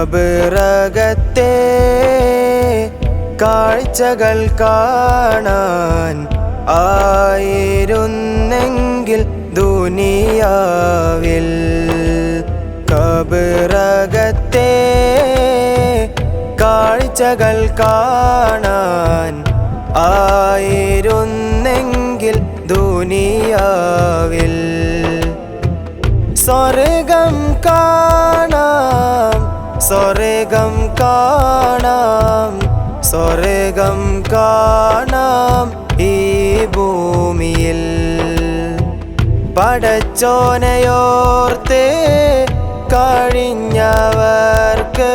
കബറകത്തെ കാഴ്ചകൾ കാണാൻ ആയിരുന്നെങ്കിൽ ദുനിയാവിൽ കബറകത്തെ കാഴ്ചകൾ കാണാൻ ആയിരുന്നെങ്കിൽ ദുനിയാവിൽ സ്വർഗം കാണാം സ്വർഗം കാണാം സ്വർഗം കാണാം ഈ ഭൂമിയിൽ. പടച്ചോനയോർത്ത് കഴിഞ്ഞവർക്ക്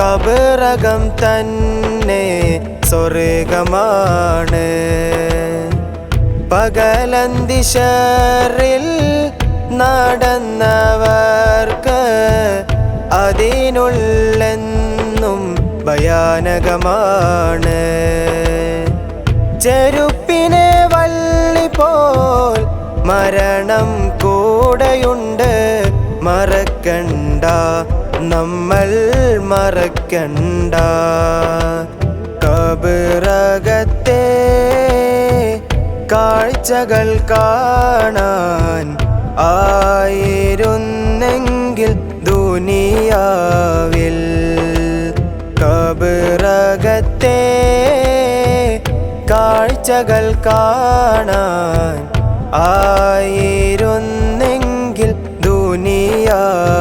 കബറകം തന്നെ സ്വർഗമാണ്. പകലന്തിഷറിൽ നടന്നവർക്ക് അതിനുള്ളെന്നും ഭയാനകമാണ്. ചെരുപ്പിനെ വള്ളി പോൽ മരണം കൂടെയുണ്ട്. മറക്കണ്ട നമ്മൾ മറക്കണ്ട. കബിറകത്തെ കാഴ്ചകൾ കാണാൻ ആയിരുന്നെങ്കിൽ ദുനിയാവിൽ കബറകത്തെ കാഴ്ചകൾ കാണാൻ ആയിരുന്നെങ്കിൽ ദുനിയാവിൽ